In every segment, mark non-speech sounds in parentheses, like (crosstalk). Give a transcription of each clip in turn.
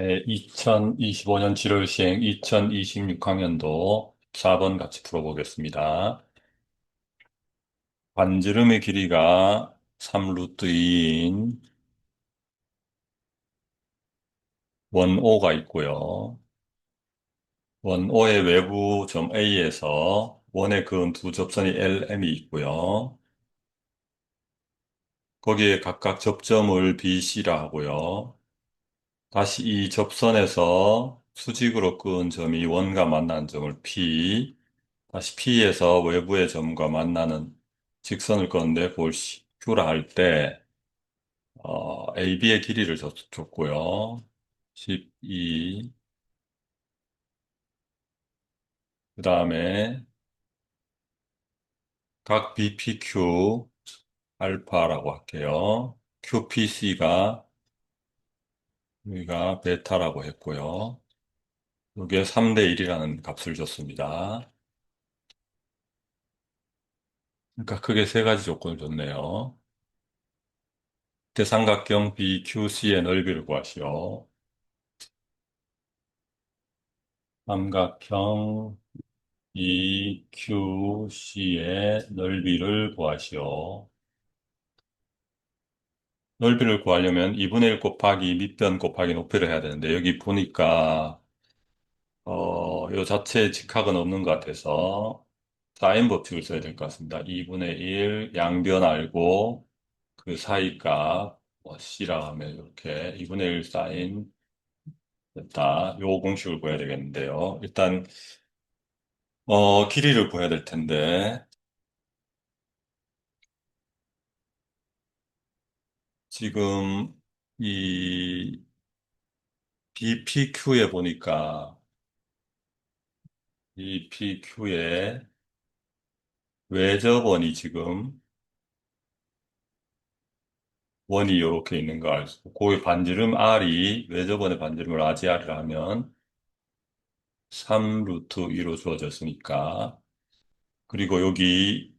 네, 2025년 7월 시행 2026학년도 4번 같이 풀어보겠습니다. 반지름의 길이가 3루트 2인 원O가 있고요. 원O의 외부 점 A에서 원에 그은 두 접선이 LM이 있고요. 거기에 각각 접점을 BC라 하고요. 다시 이 접선에서 수직으로 그은 점이 원과 만나는 점을 P, 다시 P에서 외부의 점과 만나는 직선을 그었는데 그걸 Q라 할 때, 어, AB의 길이를 줬, 줬고요. 12, 그 다음에 각 BPQ 알파라고 할게요. QPC가 여기가 베타라고 했고요. 이게 3대 1이라는 값을 줬습니다. 그러니까 크게 세 가지 조건을 줬네요. 대삼각형 BQC의 넓이를 구하시오. 삼각형 BQC의 넓이를 구하시오. 넓이를 구하려면 2분의 1 곱하기 밑변 곱하기 높이를 해야 되는데 여기 보니까 어, 요 자체에 직각은 없는 것 같아서 사인 법칙을 써야 될 것 같습니다. 2분의 1 양변 알고 그 사이 값 뭐 C라 하면 이렇게 2분의 1 사인 됐다. 요 공식을 구해야 되겠는데요. 일단 어, 길이를 구해야 될 텐데 지금 이 BPQ에 보니까 BPQ에 외접원이 지금 원이 이렇게 있는 거 알고 거기 반지름 R이 외접원의 반지름을 RGR이라 하면 3루트 2로 주어졌으니까. 그리고 여기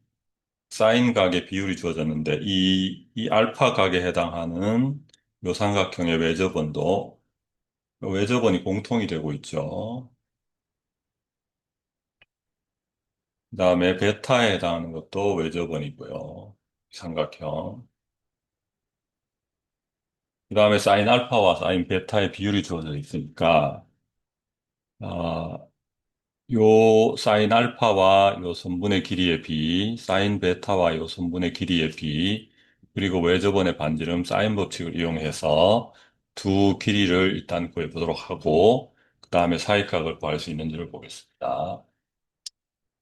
사인 각의 비율이 주어졌는데 이, 이 알파 각에 해당하는 요 삼각형의 외접원도 외접원이 공통이 되고 있죠. 그 다음에 베타에 해당하는 것도 외접원이고요. 삼각형. 그 다음에 사인 알파와 사인 베타의 비율이 주어져 있으니까, 아, 요 사인 알파와 요 선분의 길이의 비, 사인 베타와 요 선분의 길이의 비, 그리고 외접원의 반지름 사인 법칙을 이용해서 두 길이를 일단 구해보도록 하고, 그 다음에 사이각을 구할 수 있는지를 보겠습니다.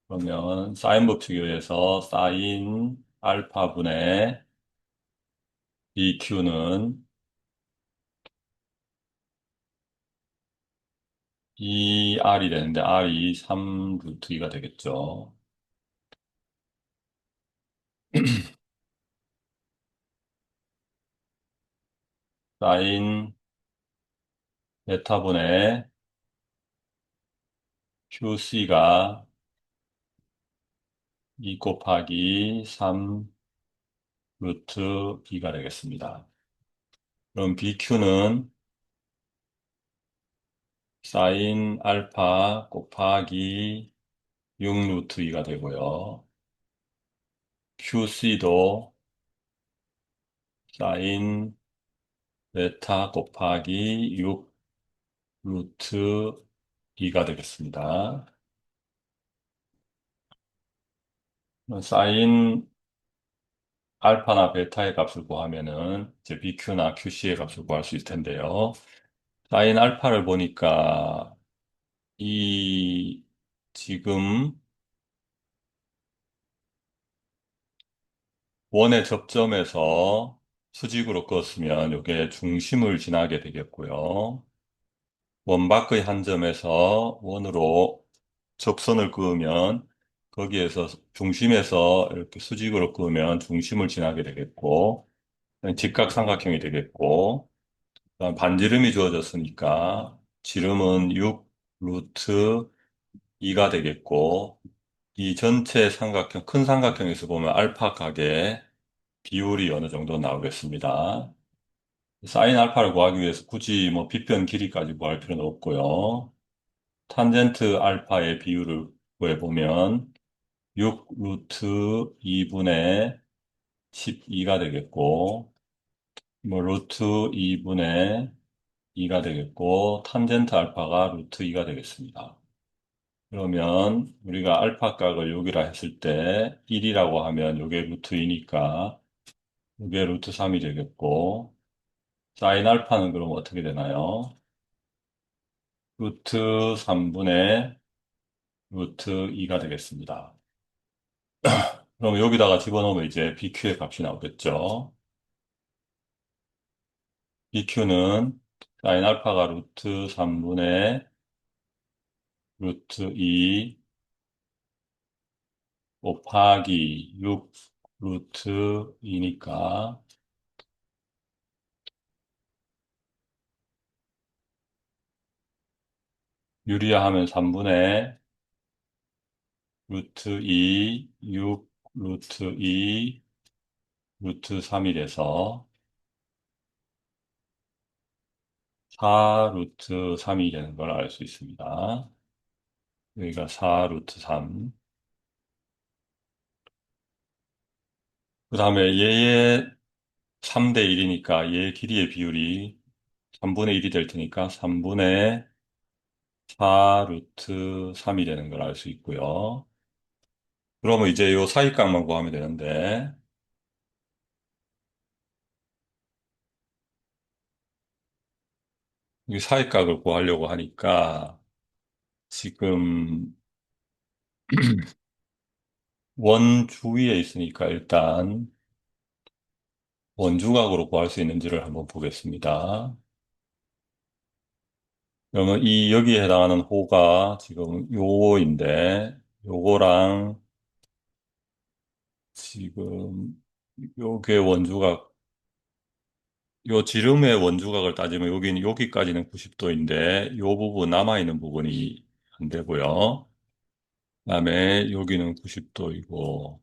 그러면 사인 법칙에 의해서 사인 알파분의 BQ는 2R이 되는데 R이 3 루트 2가 되겠죠. (clears throat) 사인 베타분의 QC가 2 곱하기 3 루트 2가 되겠습니다. 그럼 BQ는 사인 알파 곱하기 6 루트 2가 되고요. QC도 사인 베타 곱하기 6 루트 2가 되겠습니다. 사인 알파나 베타의 값을 구하면은 이제 BQ나 QC의 값을 구할 수 있을 텐데요. 사인 알파를 보니까 이 지금 원의 접점에서 수직으로 껐으면 이게 중심을 지나게 되겠고요. 원 밖의 한 점에서 원으로 접선을 그으면 거기에서 중심에서 이렇게 수직으로 그으면 중심을 지나게 되겠고 직각삼각형이 되겠고 반지름이 주어졌으니까 지름은 6 루트 2가 되겠고 이 전체 삼각형 큰 삼각형에서 보면 알파 각의 비율이 어느 정도 나오겠습니다. 사인 알파를 구하기 위해서 굳이 뭐 빗변 길이까지 구할 필요는 없고요. 탄젠트 알파의 비율을 구해보면 6 루트 2분의 12가 되겠고, 뭐 루트 2분의 2가 되겠고, 탄젠트 알파가 루트 2가 되겠습니다. 그러면 우리가 알파 값을 여기라 했을 때 1이라고 하면 이게 루트 2니까 이게 루트 3이 되겠고, 사인 알파는 그럼 어떻게 되나요? 루트 3분의 루트 2가 되겠습니다. (clears throat) 그럼 여기다가 집어넣으면 이제 BQ의 값이 나오겠죠. BQ는 사인 알파가 루트 3분의 루트 2 곱하기 6 루트 2니까 유리화하면 3분의 루트 2, 6 루트 2 루트 3이 돼서 4 루트 3이 되는 걸 알 수 있습니다. 여기가 4 루트 3. 그 다음에 얘의 3대 1이니까 얘의 길이의 비율이 3분의 1이 될 테니까 3분의 4 루트 3이 되는 걸 알 수 있고요. 그러면 이제 요 사이값만 구하면 되는데 이 사이값을 구하려고 하니까 지금 (clears throat) 원 주위에 있으니까 일단 원주각으로 구할 수 있는지를 한번 보겠습니다. 그러면 이 여기에 해당하는 호가 지금 요거인데 요거랑 지금 요게 원주각 요 지름의 원주각을 따지면 여기는 여기까지는 90도인데 요 부분 남아 있는 부분이 안 되고요. 그다음에 여기는 90도이고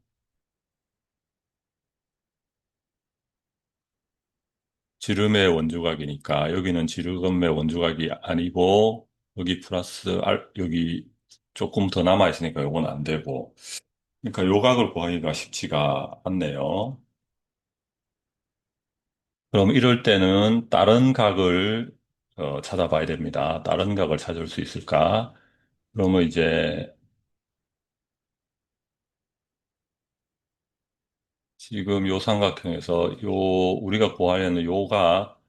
지름의 원주각이니까 여기는 지름의 원주각이 아니고 여기 플러스 알, 여기 조금 더 남아 있으니까 요건 안 되고 그러니까 요 각을 구하기가 쉽지가 않네요. 그럼 이럴 때는 다른 각을 어, 찾아봐야 됩니다. 다른 각을 찾을 수 있을까? 그러면 이제 지금 요 삼각형에서 요 우리가 구하려는 요 각,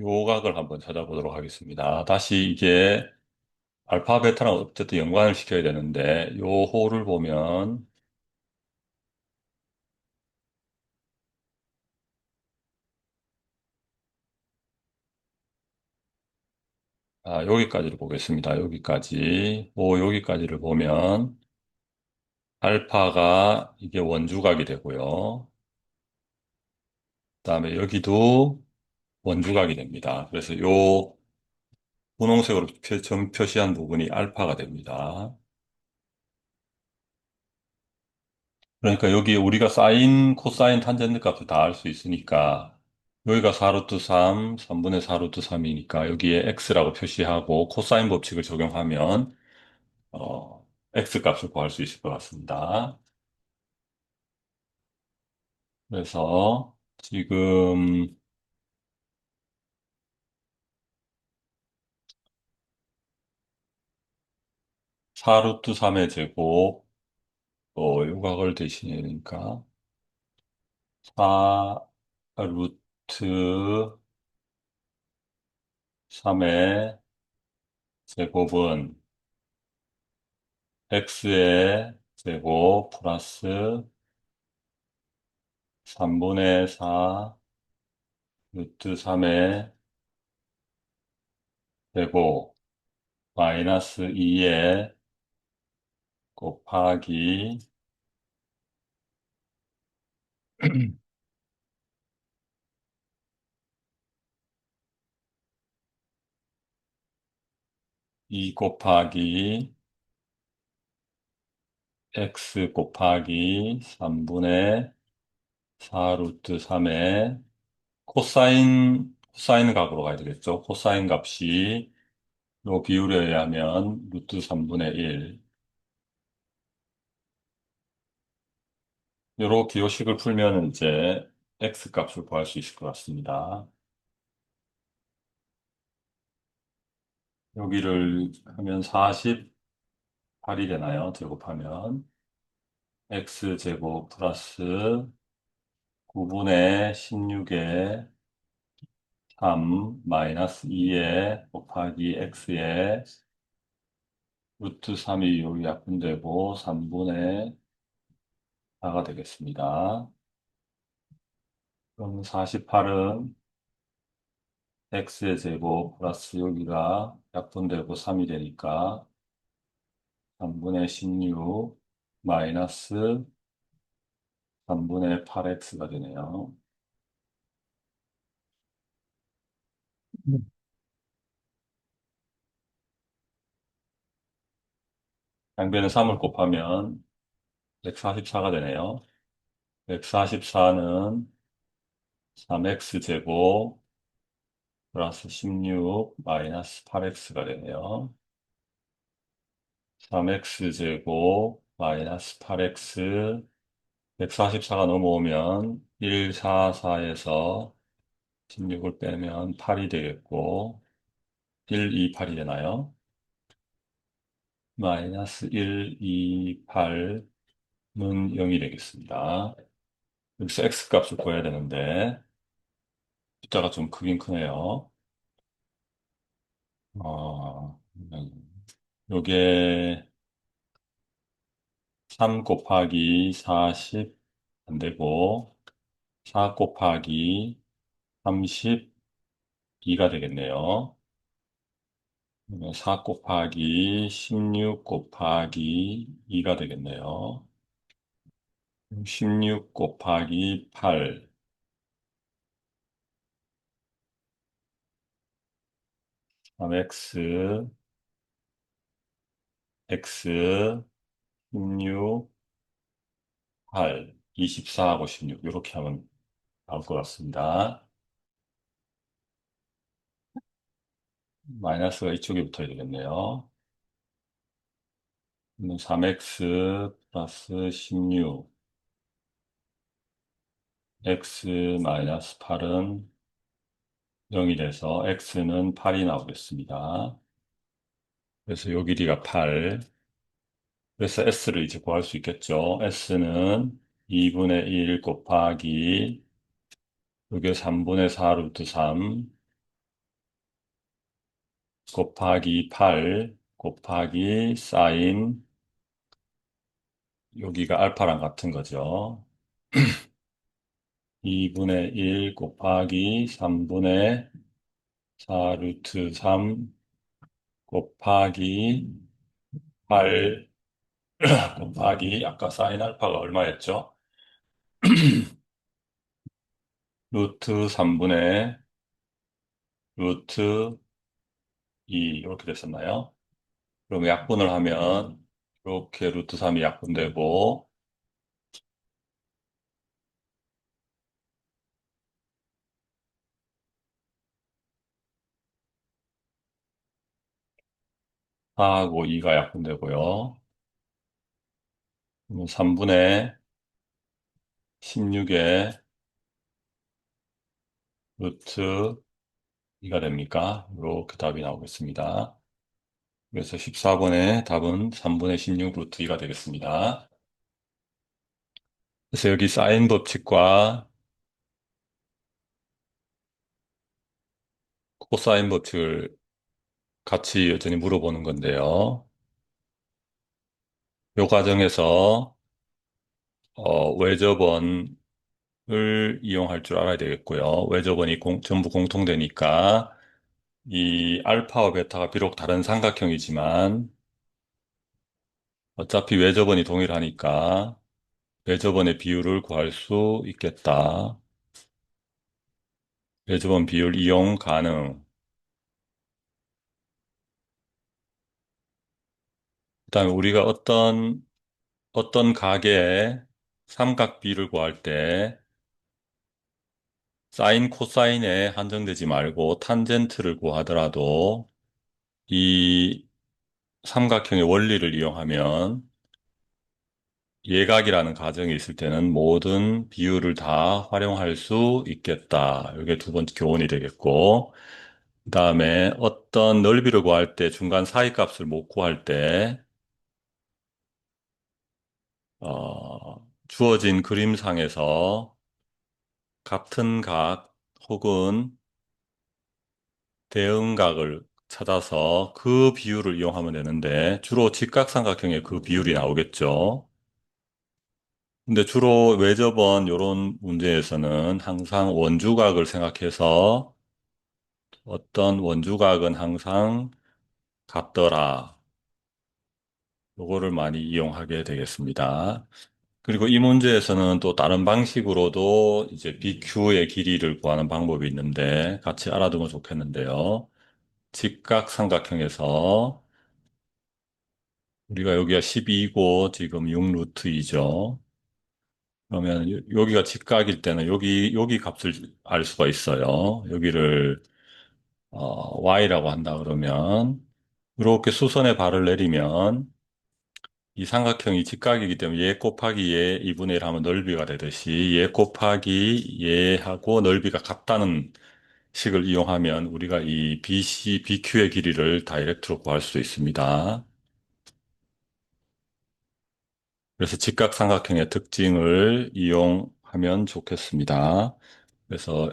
요 각을 한번 찾아보도록 하겠습니다. 다시 이게 알파, 베타랑 어쨌든 연관을 시켜야 되는데 요 호를 보면 아, 여기까지를 보겠습니다. 여기까지. 오, 여기까지를 보면 알파가 이게 원주각이 되고요. 그 다음에 여기도 원주각이 됩니다. 그래서 요 분홍색으로 표, 점 표시한 부분이 알파가 됩니다. 그러니까 여기 우리가 사인, 코사인, 탄젠트 값을 다 알 수 있으니까 여기가 4루트 3, 3분의 4루트 3이니까 여기에 x라고 표시하고 코사인 법칙을 적용하면 어, x 값을 구할 수 있을 것 같습니다. 그래서 지금 4루트 3의 제곱 어, 요각을 대신하니까 4루트 3의 제곱은 x의 제곱 플러스 3분의 4 루트 3의 제곱 마이너스 2의 곱하기 (clears throat) 2 곱하기 x 곱하기 3분의 4 루트 3의 코사인, 코사인 값으로 가야 되겠죠. 코사인 값이 요 비율에 의하면 루트 3분의 1. 요렇게 기호식을 풀면 이제 x 값을 구할 수 있을 것 같습니다. 여기를 하면 48이 되나요? 제곱하면 x제곱 플러스 9분의 16에 3 마이너스 2에 곱하기 x에 루트 3이 여기 약분되고 3분의 4가 되겠습니다. 그럼 48은 x의 제곱 플러스 여기가 약분되고 3이 되니까 3분의 16 마이너스 3분의 8x가 되네요. 양변에 3을 곱하면 144가 되네요. 144는 3x제곱 플러스 16 마이너스 8x가 되네요. 3x제곱 마이너스 8x 144가 넘어오면 144에서 16을 빼면 8이 되겠고 1, 2, 8이 되나요? 마이너스 1, 2, 8는 0이 되겠습니다. 여기서 x 값을 구해야 되는데 숫자가 좀 크긴 크네요. 어, 요게 3 곱하기 40 안 되고 4 곱하기 32가 되겠네요. 4 곱하기 16 곱하기 2가 되겠네요. 16 곱하기 8 3x x 16 8 24하고 16 이렇게 하면 나올 것 같습니다. 마이너스가 이쪽에 붙어야 되겠네요. 3x 플러스 16 x 마이너스 8은 0이 돼서 x는 8이 나오겠습니다. 그래서 요 길이가 8 그래서 s를 이제 구할 수 있겠죠. s는 2분의 1 곱하기 이게 3분의 4 루트 3 곱하기 8 곱하기 사인 여기가 알파랑 같은 거죠. (clears throat) 2분의 1 곱하기 3분의 4 루트 3 곱하기 8 (clears throat) 곱하기 아까 사인 알파가 얼마였죠? (clears throat) 루트 3분의 루트 2 이렇게 됐었나요? 그럼 약분을 하면 이렇게 루트 3이 약분되고 4하고 2가 약분되고요. 3분의 16에 루트 2가 됩니까? 이렇게 답이 나오겠습니다. 그래서 14번의 답은 3분의 16 루트 2가 되겠습니다. 그래서 여기 사인 법칙과 코사인 법칙을 같이 여전히 물어보는 건데요. 이 과정에서 어, 외접원을 이용할 줄 알아야 되겠고요. 외접원이 공, 전부 공통되니까 이 알파와 베타가 비록 다른 삼각형이지만 어차피 외접원이 동일하니까 외접원의 비율을 구할 수 있겠다. 외접원 비율 이용 가능. 그 다음에 우리가 어떤 어떤 가계의 삼각비를 구할 때 사인, 코사인에 한정되지 말고 탄젠트를 구하더라도 이 삼각형의 원리를 이용하면 예각이라는 가정이 있을 때는 모든 비율을 다 활용할 수 있겠다. 이게 두 번째 교훈이 되겠고, 그 다음에 어떤 넓이를 구할 때 중간 사이값을 못 구할 때, 어, 주어진 그림상에서 같은 각 혹은 대응각을 찾아서 그 비율을 이용하면 되는데, 주로 직각삼각형의 그 비율이 나오겠죠. 근데 주로 외접원 이런 문제에서는 항상 원주각을 생각해서 어떤 원주각은 항상 같더라. 요거를 많이 이용하게 되겠습니다. 그리고 이 문제에서는 또 다른 방식으로도 이제 BQ의 길이를 구하는 방법이 있는데 같이 알아두면 좋겠는데요. 직각삼각형에서 우리가 여기가 12고 지금 6루트이죠. 그러면 요- 여기가 직각일 때는 여기 여기 값을 알 수가 있어요. 여기를 어, y라고 한다 그러면 이렇게 수선에 발을 내리면 이 삼각형이 직각이기 때문에 얘 곱하기 얘 2분의 1 하면 넓이가 되듯이 얘 곱하기 얘하고 넓이가 같다는 식을 이용하면 우리가 이 BC, BQ의 길이를 다이렉트로 구할 수 있습니다. 그래서 직각 삼각형의 특징을 이용하면 좋겠습니다. 그래서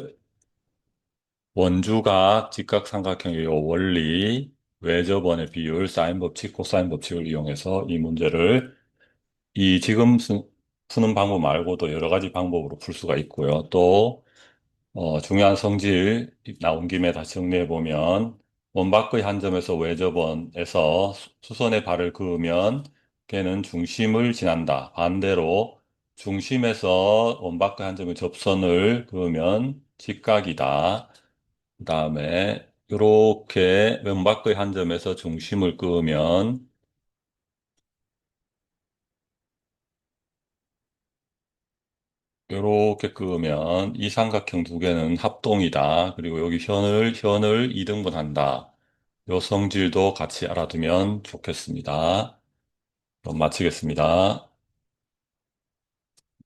원주각 직각 삼각형의 요 원리, 외접원의 비율, 사인 법칙, 코사인 법칙을 이용해서 이 문제를 이 지금 수- 푸는 방법 말고도 여러 가지 방법으로 풀 수가 있고요. 또 어, 중요한 성질 나온 김에 다시 정리해 보면 원박의 한 점에서 외접원에서 수- 수선의 발을 그으면 걔는 중심을 지난다. 반대로 중심에서 원박의 한 점에 접선을 그으면 직각이다. 그 다음에 이렇게 원박의 한 점에서 중심을 그으면 이렇게 그으면 이 삼각형 두 개는 합동이다. 그리고 여기 현을 현을 이등분한다. 요 성질도 같이 알아두면 좋겠습니다. 그럼 마치겠습니다.